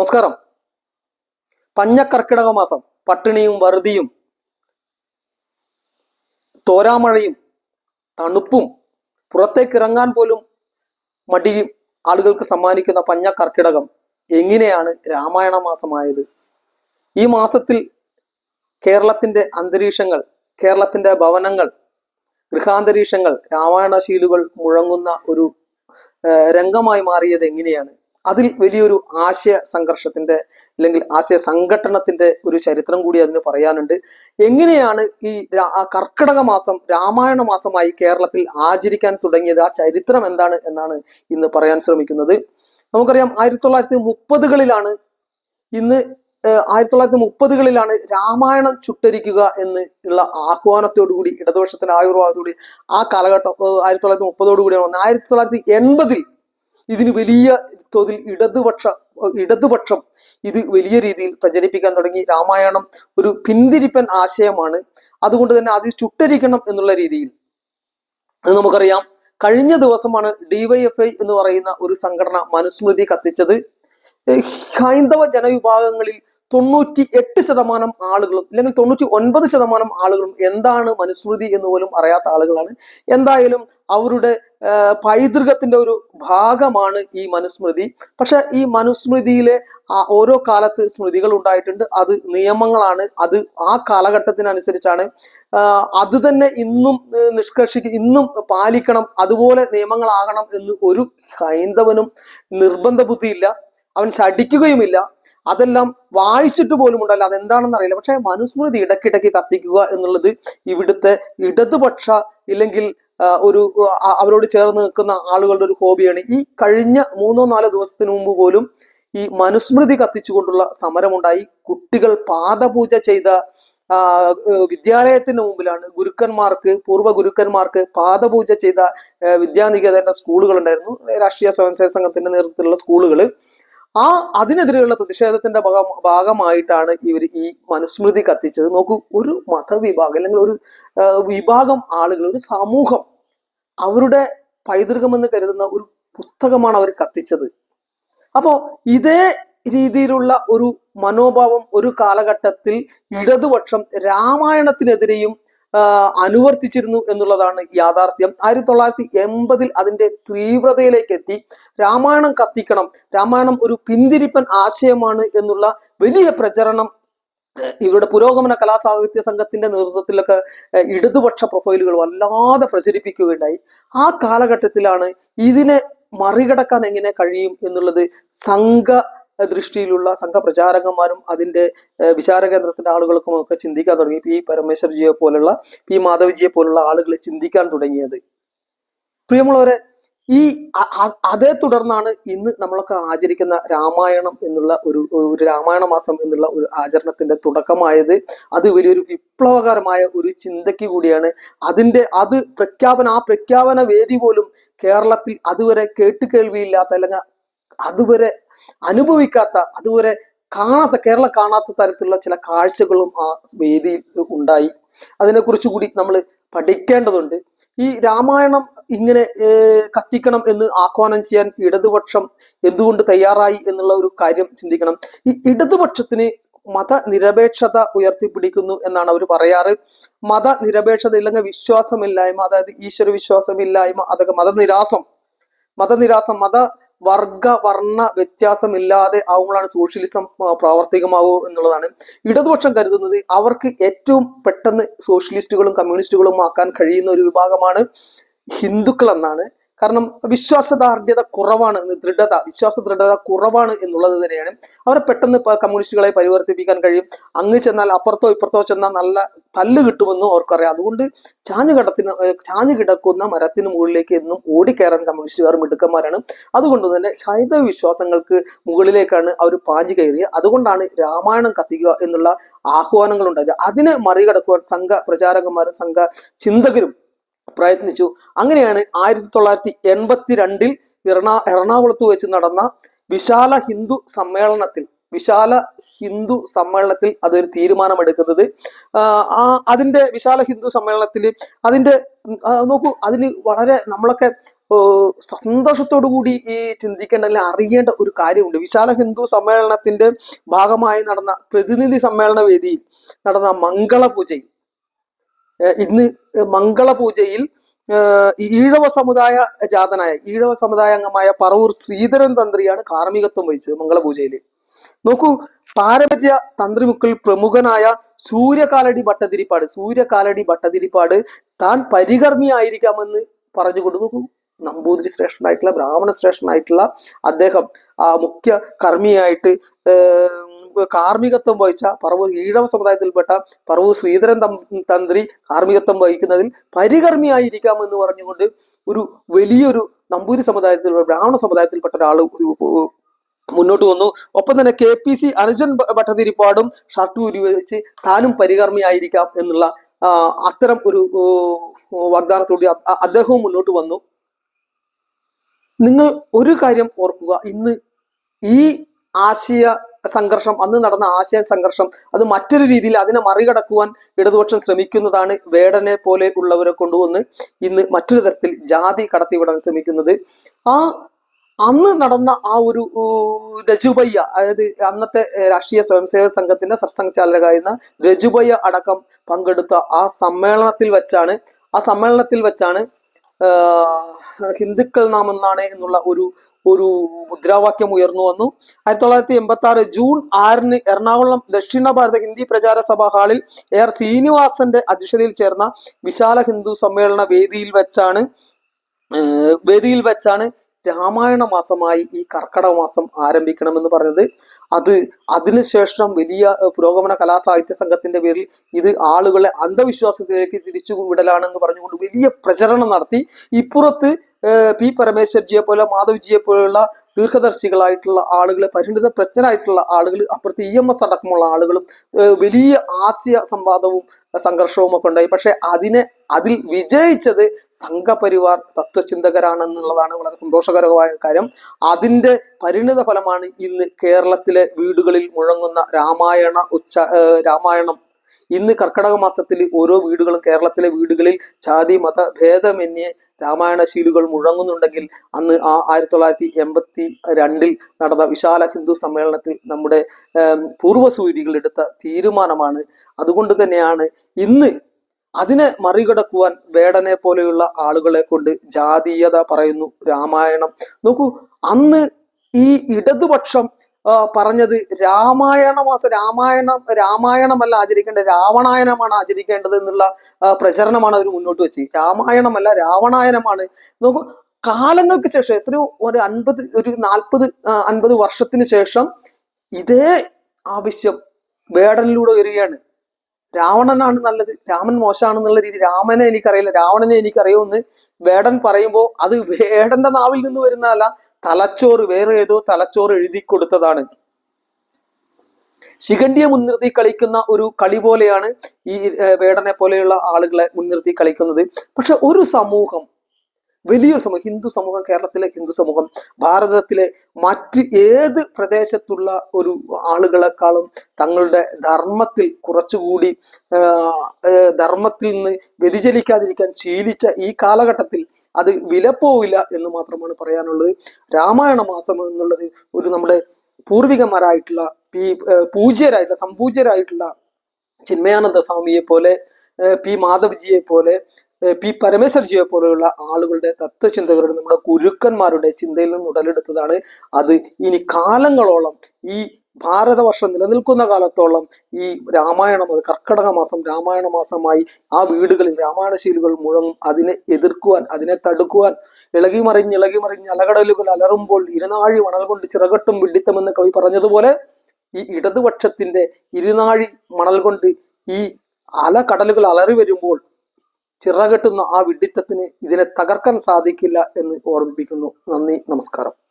നമസ്കാരം. പഞ്ഞക്കർക്കിടക മാസം പട്ടിണിയും വറുതിയും തോരാമഴയും തണുപ്പും പുറത്തേക്ക് ഇറങ്ങാൻ പോലും മടിയും ആളുകൾക്ക് സമ്മാനിക്കുന്ന പഞ്ഞക്കർക്കിടകം എങ്ങനെയാണ് രാമായണ മാസമായത്? ഈ മാസത്തിൽ കേരളത്തിന്റെ അന്തരീക്ഷങ്ങൾ കേരളത്തിന്റെ ഭവനങ്ങൾ ഗൃഹാന്തരീക്ഷങ്ങൾ രാമായണശീലുകൾ മുഴങ്ങുന്ന ഒരു രംഗമായി മാറിയത് എങ്ങനെയാണ്? അതിൽ വലിയൊരു ആശയ സംഘർഷത്തിന്റെ അല്ലെങ്കിൽ ആശയ സംഘട്ടനത്തിന്റെ ഒരു ചരിത്രം കൂടി അതിന് പറയാനുണ്ട്. എങ്ങനെയാണ് ഈ കർക്കിടക മാസം രാമായണ മാസമായി കേരളത്തിൽ ആചരിക്കാൻ തുടങ്ങിയത്? ആ ചരിത്രം എന്താണ് എന്നാണ് ഇന്ന് പറയാൻ ശ്രമിക്കുന്നത്. നമുക്കറിയാം ആയിരത്തി തൊള്ളായിരത്തി മുപ്പതുകളിലാണ് ഇന്ന് ആയിരത്തി തൊള്ളായിരത്തി മുപ്പതുകളിലാണ് രാമായണം ചുട്ടരിക്കുക എന്ന് ഉള്ള ആഹ്വാനത്തോടുകൂടി ഇടതുപക്ഷത്തിന്റെ ആയുർവാദത്തോടുകൂടി ആ കാലഘട്ടം ആയിരത്തി തൊള്ളായിരത്തി മുപ്പതോടുകൂടിയാണ് വന്നത്. ആയിരത്തി തൊള്ളായിരത്തി എൺപതിൽ ഇതിന് വലിയ തോതിൽ ഇടതുപക്ഷ ഇടതുപക്ഷം ഇത് വലിയ രീതിയിൽ പ്രചരിപ്പിക്കാൻ തുടങ്ങി. രാമായണം ഒരു പിന്തിരിപ്പൻ ആശയമാണ്. അതുകൊണ്ട് തന്നെ അത് ചുട്ടരിക്കണം എന്നുള്ള രീതിയിൽ. അത് നമുക്കറിയാം. കഴിഞ്ഞ ദിവസമാണ് ഡിവൈഎഫ്ഐ എന്ന് പറയുന്ന ഒരു സംഘടന മനുസ്മൃതി കത്തിച്ചത്. ഹൈന്ദവ ജനവിഭാഗങ്ങളിൽ തൊണ്ണൂറ്റി എട്ട് ശതമാനം ആളുകളും അല്ലെങ്കിൽ തൊണ്ണൂറ്റി ഒൻപത് ശതമാനം ആളുകളും എന്താണ് മനുസ്മൃതി എന്ന് പോലും അറിയാത്ത ആളുകളാണ്. എന്തായാലും അവരുടെ പൈതൃകത്തിന്റെ ഒരു ഭാഗമാണ് ഈ മനുസ്മൃതി. പക്ഷെ ഈ മനുസ്മൃതിയിലെ ഓരോ കാലത്ത് സ്മൃതികൾ ഉണ്ടായിട്ടുണ്ട്. അത് നിയമങ്ങളാണ്. അത് ആ കാലഘട്ടത്തിനനുസരിച്ചാണ്. അത് തന്നെ ഇന്നും നിഷ്കർഷിക്ക ഇന്നും പാലിക്കണം. അതുപോലെ നിയമങ്ങളാകണം എന്ന് ഒരു ഹൈന്ദവനും നിർബന്ധ ബുദ്ധിയില്ല അവൻ ശടിക്കുകയുമില്ല അതെല്ലാം വായിച്ചിട്ട് പോലും ഉണ്ടല്ലോ. അതെന്താണെന്ന് അറിയില്ല. പക്ഷെ മനുസ്മൃതി ഇടയ്ക്കിടയ്ക്ക് കത്തിക്കുക എന്നുള്ളത് ഇവിടുത്തെ ഇടതുപക്ഷ ഇല്ലെങ്കിൽ ഒരു അവരോട് ചേർന്ന് നിൽക്കുന്ന ആളുകളുടെ ഒരു ഹോബിയാണ്. ഈ കഴിഞ്ഞ മൂന്നോ നാലോ ദിവസത്തിന് മുമ്പ് പോലും ഈ മനുസ്മൃതി കത്തിച്ചുകൊണ്ടുള്ള സമരമുണ്ടായി. കുട്ടികൾ പാദപൂജ ചെയ്ത വിദ്യാലയത്തിന്റെ മുമ്പിലാണ് ഗുരുക്കന്മാർക്ക് പൂർവ ഗുരുക്കന്മാർക്ക് പാദപൂജ ചെയ്ത വിദ്യാനികേതന്റെ സ്കൂളുകൾ ഉണ്ടായിരുന്നു രാഷ്ട്രീയ സ്വയംസേവക സംഘത്തിന്റെ നേതൃത്വത്തിലുള്ള സ്കൂളുകൾ ആ അതിനെതിരെയുള്ള പ്രതിഷേധത്തിന്റെ ഭാഗം ഭാഗമായിട്ടാണ് ഇവർ ഈ മനുസ്മൃതി കത്തിച്ചത്. നോക്കൂ ഒരു മതവിഭാഗം അല്ലെങ്കിൽ ഒരു വിഭാഗം ആളുകൾ ഒരു സമൂഹം അവരുടെ പൈതൃകം എന്ന് കരുതുന്ന ഒരു പുസ്തകമാണ് അവർ കത്തിച്ചത്. അപ്പോ ഇതേ രീതിയിലുള്ള ഒരു മനോഭാവം ഒരു കാലഘട്ടത്തിൽ ഇടതുപക്ഷം രാമായണത്തിനെതിരെയും അനുവർത്തിച്ചിരുന്നു എന്നുള്ളതാണ് യാഥാർത്ഥ്യം. ആയിരത്തി തൊള്ളായിരത്തി എൺപതിൽ അതിന്റെ തീവ്രതയിലേക്ക് എത്തി. രാമായണം കത്തിക്കണം. രാമായണം ഒരു പിന്തിരിപ്പൻ ആശയമാണ് എന്നുള്ള വലിയ പ്രചരണം ഇവരുടെ പുരോഗമന കലാസാഹിത്യ സംഘത്തിന്റെ നേതൃത്വത്തിലൊക്കെ ഇടതുപക്ഷ പ്രൊഫൈലുകൾ വല്ലാതെ പ്രചരിപ്പിക്കുകയുണ്ടായി. ആ കാലഘട്ടത്തിലാണ് ഇതിനെ മറികടക്കാൻ എങ്ങനെ കഴിയും എന്നുള്ളത് സംഘ ദൃഷ്ടിയിലുള്ള സംഘപ്രചാരകന്മാരും അതിന്റെ ഏഹ് വിചാര കേന്ദ്രത്തിന്റെ ആളുകൾക്കും ഒക്കെ ചിന്തിക്കാൻ തുടങ്ങി. പി പരമേശ്വർജിയെ പോലുള്ള പി മാധവജിയെ പോലുള്ള ആളുകൾ ചിന്തിക്കാൻ തുടങ്ങിയത്. പ്രിയമുള്ളവരെ ഈ അതേ തുടർന്നാണ് ഇന്ന് നമ്മളൊക്കെ ആചരിക്കുന്ന രാമായണം എന്നുള്ള ഒരു ഒരു രാമായണ മാസം എന്നുള്ള ഒരു ആചരണത്തിന്റെ തുടക്കമായത്. അത് വലിയൊരു വിപ്ലവകരമായ ഒരു ചിന്തയ്ക്ക് കൂടിയാണ്. അതിന്റെ അത് പ്രഖ്യാപന ആ പ്രഖ്യാപന വേദി പോലും കേരളത്തിൽ അതുവരെ കേട്ടുകേൾവിയില്ലാത്ത അല്ലെങ്കിൽ അതുവരെ അനുഭവിക്കാത്ത അതുവരെ കാണാത്ത കേരള കാണാത്ത തരത്തിലുള്ള ചില കാഴ്ചകളും ആ വേദിയിൽ ഉണ്ടായി. അതിനെക്കുറിച്ച് കൂടി നമ്മൾ പഠിക്കേണ്ടതുണ്ട്. ഈ രാമായണം ഇങ്ങനെ കത്തിക്കണം എന്ന് ആഹ്വാനം ചെയ്യാൻ ഇടതുപക്ഷം എന്തുകൊണ്ട് തയ്യാറായി എന്നുള്ള ഒരു കാര്യം ചിന്തിക്കണം. ഈ ഇടതുപക്ഷത്തിന് മതനിരപേക്ഷത ഉയർത്തിപ്പിടിക്കുന്നു എന്നാണ് അവർ പറയാറ്. മതനിരപേക്ഷത ഇല്ലെങ്കിൽ വിശ്വാസമില്ലായ്മ അതായത് ഈശ്വര വിശ്വാസമില്ലായ്മ അതൊക്കെ മതനിരാസം. മതനിരാസം മത വർഗ വർണ വ്യത്യാസമില്ലാതെ ആവുമ്പോഴാണ് സോഷ്യലിസം പ്രാവർത്തികമാവൂ എന്നുള്ളതാണ്. ഇടതുപക്ഷം കരുതുന്നത് അവർക്ക് ഏറ്റവും പെട്ടെന്ന് സോഷ്യലിസ്റ്റുകളും കമ്മ്യൂണിസ്റ്റുകളും ആക്കാൻ കഴിയുന്ന ഒരു വിഭാഗമാണ് ഹിന്ദുക്കൾ എന്നാണ് കാരണം വിശ്വാസദാർഢ്യത കുറവാണ് ദൃഢത വിശ്വാസ ദൃഢത കുറവാണ് എന്നുള്ളത് തന്നെയാണ്. അവരെ പെട്ടെന്ന് കമ്മ്യൂണിസ്റ്റുകളെ പരിവർത്തിപ്പിക്കാൻ കഴിയും. അങ്ങ് ചെന്നാൽ അപ്പുറത്തോ ഇപ്പുറത്തോ ചെന്നാൽ നല്ല തല്ല് കിട്ടുമെന്നും അവർക്കറിയാം. അതുകൊണ്ട് ചാഞ്ഞു കിടത്തിന് ചാഞ്ഞു കിടക്കുന്ന മരത്തിന് മുകളിലേക്ക് എന്നും ഓടിക്കയറാൻ കമ്മ്യൂണിസ്റ്റുകാർ മിടുക്കന്മാരാണ്. അതുകൊണ്ട് തന്നെ ഹൈന്ദവ വിശ്വാസങ്ങൾക്ക് മുകളിലേക്കാണ് അവർ പാഞ്ഞു കയറിയത് അതുകൊണ്ടാണ് രാമായണം കത്തിക്കുക എന്നുള്ള ആഹ്വാനങ്ങൾ ഉണ്ടായത് അതിനെ മറികടക്കുവാൻ സംഘ പ്രചാരകന്മാരും സംഘ ചിന്തകരും പ്രയത്നിച്ചു. അങ്ങനെയാണ് ആയിരത്തി തൊള്ളായിരത്തി എൺപത്തി രണ്ടിൽ എറണാ എറണാകുളത്ത് വെച്ച് നടന്ന വിശാല ഹിന്ദു സമ്മേളനത്തിൽ വിശാല ഹിന്ദു സമ്മേളനത്തിൽ അതൊരു തീരുമാനമെടുക്കുന്നത്. ആ അതിന്റെ വിശാല ഹിന്ദു സമ്മേളനത്തിൽ അതിന്റെ നോക്കൂ അതിന് വളരെ നമ്മളൊക്കെ സന്തോഷത്തോടു കൂടി ഈ ചിന്തിക്കേണ്ട അല്ലെങ്കിൽ അറിയേണ്ട ഒരു കാര്യമുണ്ട്. വിശാല ഹിന്ദു സമ്മേളനത്തിന്റെ ഭാഗമായി നടന്ന പ്രതിനിധി സമ്മേളന വേദിയിൽ നടന്ന മംഗളപൂജയിൽ ഇന്ന് മംഗളപൂജയിൽ ഈഴവ സമുദായ ജാതനായ ഈഴവ സമുദായ അംഗമായ പറവൂർ ശ്രീധരൻ തന്ത്രിയാണ് കാർമ്മികത്വം വഹിച്ചത് മംഗളപൂജയിൽ നോക്കൂ പാരമ്പര്യ തന്ത്രിമുക്കിൽ പ്രമുഖനായ സൂര്യകാലടി ഭട്ടതിരിപ്പാട് സൂര്യകാലടി ഭട്ടതിരിപ്പാട് താൻ പരികർമ്മിയായിരിക്കാമെന്ന് പറഞ്ഞുകൊണ്ട് നോക്കൂ നമ്പൂതിരി ശ്രേഷ്ഠനായിട്ടുള്ള ബ്രാഹ്മണ ശ്രേഷ്ഠനായിട്ടുള്ള അദ്ദേഹം ആ മുഖ്യ കർമ്മിയായിട്ട് കാർമ്മികത്വം വഹിച്ച പറവൂർ ഈഴവ സമുദായത്തിൽപ്പെട്ട പറവൂർ ശ്രീധരൻ തന്ത്രി കാർമ്മികത്വം വഹിക്കുന്നതിൽ പരികർമ്മിയായിരിക്കാം എന്ന് പറഞ്ഞുകൊണ്ട് ഒരു വലിയൊരു നമ്പൂരി സമുദായത്തിൽ ബ്രാഹ്മണ സമുദായത്തിൽപ്പെട്ട ഒരാൾ മുന്നോട്ട് വന്നു. ഒപ്പം തന്നെ കെ പി സി അനുജൻ ഭട്ടതിരിപ്പാടും ഷർട്ട് ഉരി വെച്ച് താനും പരികർമ്മിയായിരിക്കാം എന്നുള്ള അത്തരം ഒരു വാഗ്ദാനത്തോടെ അദ്ദേഹവും മുന്നോട്ട് വന്നു. നിങ്ങൾ ഒരു കാര്യം ഓർക്കുക. ഇന്ന് ഈ ആശയ സംഘർഷം അന്ന് നടന്ന ആശയ സംഘർഷം അത് മറ്റൊരു രീതിയിൽ അതിനെ മറികടക്കുവാൻ ഇടതുപക്ഷം ശ്രമിക്കുന്നതാണ് വേടനെ പോലെ ഉള്ളവരെ കൊണ്ടുവന്ന് ഇന്ന് മറ്റൊരു തരത്തിൽ ജാതി കടത്തിവിടാൻ ശ്രമിക്കുന്നത്. ആ അന്ന് നടന്ന ആ ഒരു രജുബയ്യ അതായത് അന്നത്തെ രാഷ്ട്രീയ സ്വയംസേവക സംഘത്തിന്റെ സർസംഘചാലകായിരുന്ന രജുബയ്യ അടക്കം പങ്കെടുത്ത ആ സമ്മേളനത്തിൽ വെച്ചാണ് ആ സമ്മേളനത്തിൽ വെച്ചാണ് ഹിന്ദുക്കൾ നാം എന്നാണ് എന്നുള്ള ഒരു ഒരു മുദ്രാവാക്യം ഉയർന്നു വന്നു. ആയിരത്തി തൊള്ളായിരത്തി എൺപത്തി ആറ് ജൂൺ ആറിന് എറണാകുളം ദക്ഷിണ ഭാരത ഹിന്ദി പ്രചാര സഭാ ഹാളിൽ എ ആർ ശ്രീനിവാസന്റെ അധ്യക്ഷതയിൽ ചേർന്ന വിശാല ഹിന്ദു സമ്മേളന വേദിയിൽ വെച്ചാണ് വേദിയിൽ വെച്ചാണ് രാമായണ മാസമായി ഈ കർക്കടക മാസം ആരംഭിക്കണമെന്ന് പറഞ്ഞത്. അത് അതിനുശേഷം വലിയ പുരോഗമന കലാസാഹിത്യ സംഘത്തിന്റെ പേരിൽ ഇത് ആളുകളെ അന്ധവിശ്വാസത്തിലേക്ക് തിരിച്ചു വിടലാണെന്ന് പറഞ്ഞുകൊണ്ട് വലിയ പ്രചരണം നടത്തി. ഇപ്പുറത്ത് പി പരമേശ്വർജിയെ പോലെ മാധവ്ജിയെ പോലെയുള്ള ദീർഘദർശികളായിട്ടുള്ള ആളുകളെ പരിണിത പ്രജ്ഞരായിട്ടുള്ള ആളുകൾ അപ്പുറത്ത് ഇ എം എസ് അടക്കമുള്ള ആളുകളും വലിയ ആശയ സംവാദവും സംഘർഷവും ഒക്കെ ഉണ്ടായി. പക്ഷെ അതിനെ അതിൽ വിജയിച്ചത് സംഘപരിവാർ തത്വചിന്തകരാണെന്നുള്ളതാണ് വളരെ സന്തോഷകരമായ കാര്യം. അതിന്റെ പരിണിത ഫലമാണ് ഇന്ന് കേരളത്തിലെ വീടുകളിൽ മുഴങ്ങുന്ന രാമായണ ഉച്ച രാമായണം. ഇന്ന് കർക്കടക മാസത്തിൽ ഓരോ വീടുകളും കേരളത്തിലെ വീടുകളിൽ ജാതി മത ഭേദമന്യേ രാമായണ ശീലുകൾ മുഴങ്ങുന്നുണ്ടെങ്കിൽ അന്ന് ആ ആയിരത്തി തൊള്ളായിരത്തി എൺപത്തി രണ്ടിൽ നടന്ന വിശാല ഹിന്ദു സമ്മേളനത്തിൽ നമ്മുടെ പൂർവസൂരികൾ എടുത്ത തീരുമാനമാണ്. അതുകൊണ്ട് തന്നെയാണ് ഇന്ന് അതിനെ മറികടക്കുവാൻ വേടനെ പോലെയുള്ള ആളുകളെ കൊണ്ട് ജാതീയത പറയുന്നു രാമായണം. നോക്കൂ അന്ന് ഈ ഇടതുപക്ഷം പറഞ്ഞത് രാമായണ മാസം രാമായണം രാമായണമല്ല ആചരിക്കേണ്ടത് രാവണായനമാണ് ആചരിക്കേണ്ടത് എന്നുള്ള പ്രചരണമാണ് അവർ മുന്നോട്ട് വെച്ച്. രാമായണമല്ല രാവണായനമാണ്. നോക്കൂ കാലങ്ങൾക്ക് ശേഷം എത്രയോ ഒരു അൻപത് ഒരു നാൽപ്പത് അൻപത് വർഷത്തിന് ശേഷം ഇതേ ആവശ്യം വേടനിലൂടെ വരികയാണ്. രാവണനാണ് നല്ലത്. രാമൻ മോശമാണെന്നുള്ള രീതി രാമനെ എനിക്കറിയില്ല. രാവണനെ എനിക്കറിയുമെന്ന് വേടൻ പറയുമ്പോൾ അത് വേടന്റെ നാവിൽ നിന്ന് വരുന്നതല്ല തലച്ചോറ് വേറെ ഏതോ തലച്ചോറ് എഴുതി കൊടുത്തതാണ്. ശിഖണ്ഡിയെ മുൻനിർത്തി കളിക്കുന്ന ഒരു കളി പോലെയാണ് ഈ വേടനെ പോലെയുള്ള ആളുകളെ മുൻനിർത്തി കളിക്കുന്നത്. പക്ഷെ ഒരു സമൂഹം വലിയൊരു സമൂഹം ഹിന്ദു സമൂഹം കേരളത്തിലെ ഹിന്ദു സമൂഹം ഭാരതത്തിലെ മറ്റ് ഏത് പ്രദേശത്തുള്ള ഒരു ആളുകളെക്കാളും തങ്ങളുടെ ധർമ്മത്തിൽ കുറച്ചുകൂടി ധർമ്മത്തിൽ നിന്ന് വ്യതിചലിക്കാതിരിക്കാൻ ശീലിച്ച ഈ കാലഘട്ടത്തിൽ അത് വിലപ്പോവില്ല എന്ന് മാത്രമാണ് പറയാനുള്ളത്. രാമായണ മാസം എന്നുള്ളത് ഒരു നമ്മുടെ പൂർവികന്മാരായിട്ടുള്ള പൂജ്യരായിട്ടുള്ള സംപൂജ്യരായിട്ടുള്ള ചിന്മയാനന്ദ സ്വാമിയെ പോലെ പി. മാധവ്ജിയെ പോലെ പി പരമേശ്വർജിയെ പോലെയുള്ള ആളുകളുടെ തത്വചിന്തകരുടെ നമ്മുടെ ഗുരുക്കന്മാരുടെ ചിന്തയിൽ നിന്ന് ഉടലെടുത്തതാണ് അത്. ഇനി കാലങ്ങളോളം ഈ ഭാരതവർഷം നിലനിൽക്കുന്ന കാലത്തോളം ഈ രാമായണം അത് കർക്കടക മാസം രാമായണ മാസമായി ആ വീടുകളിൽ രാമായണശീലുകൾ മുഴങ്ങും. അതിനെ എതിർക്കുവാൻ അതിനെ തടുക്കുവാൻ ഇളകി മറിഞ്ഞ് ഇളകി മറിഞ്ഞ് അലകടലുകൾ അലറുമ്പോൾ ഇരുനാഴി മണൽ കൊണ്ട് ചിറകട്ടും വിഡിത്തമെന്ന് കവി പറഞ്ഞതുപോലെ ഈ ഇടതുപക്ഷത്തിന്റെ ഇരുനാഴി മണൽ കൊണ്ട് ഈ അലകടലുകൾ അലറി വരുമ്പോൾ ചിറകെട്ടുന്ന ആ വിഡിത്തത്തിന് ഇതിനെ തകർക്കാൻ സാധിക്കില്ല എന്ന് ഓർമ്മിപ്പിക്കുന്നു. നന്ദി നമസ്കാരം.